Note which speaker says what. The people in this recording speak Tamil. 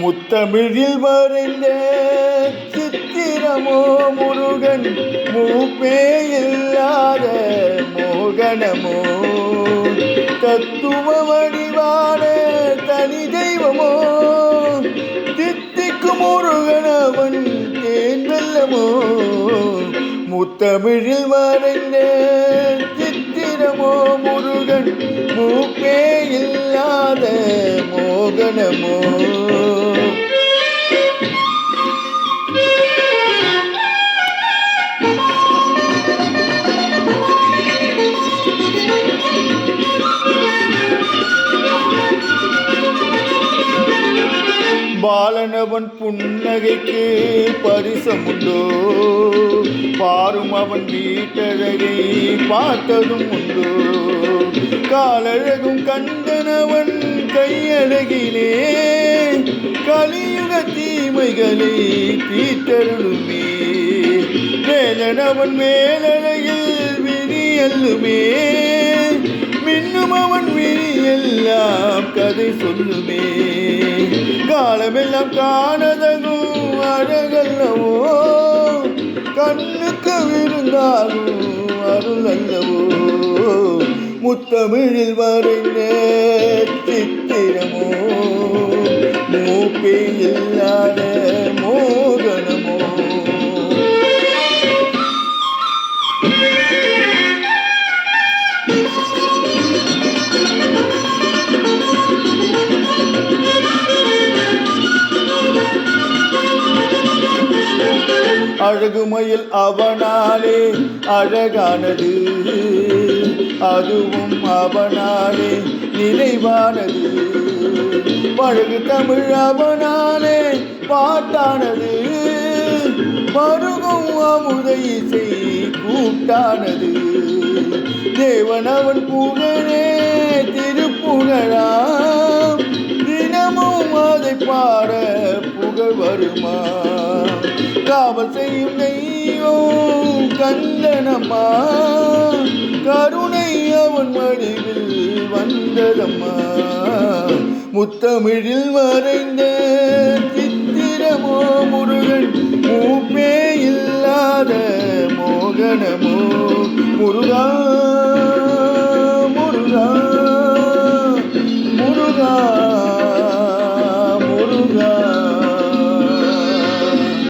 Speaker 1: முத்தமிழில் வரைந்த சித்திரமோ முருகன் மூப்பே இல்லாத மோகனமோ? தத்துவ வடிவான தனி தெய்வமோ? தித்திக்கு முருகனவன் தேன் வெல்லமோ? முத்தமிழில் வரைந்த சித்திரமோ முருகன் மூப்பே இல்லாத மோகனமோ. பாலனவன் புன்னகைக்கு பரிசமுண்டோ. பாரும் அவன் வீட்டழகை பார்த்ததும் உண்டோ. காலழகும் கண்டனவன் கையழகிலே கலியுக தீமைகளை தீட்டருளுமே. வேலனவன் மேலழகில் விரியல்லுமே மின்னும் அவன் விரியெல்லாம் கதை சொல்லுமே. காலமெல்லாம் காணதகும் அழகல்லவோ கண்ணுக்கு விருந்தாகும் அருள் அல்லவோ முத்தமிழில் வரைந்த சித்திரமோ? மூப்பே இல்லாத மோ அழகுமயில் அவனாலே அழகானது. அதுவும் அவனாலே நினைவானது. பழகு தமிழ் அவனாலே பாட்டானது. மருகும் அமுத இசை கூட்டானது. அவன் புகழே திருப்புகழா தினமும் அதை பாட புகழ் வருமா? காவல் செய்யும் நெய்யோ கந்தனம்மா கருணை அவன் மடிவில் வந்ததம்மா. முத்தமிழில் மறைந்த சித்திரமோ முருகன் மூப்பே இல்லாத மோகனமோ. முருகா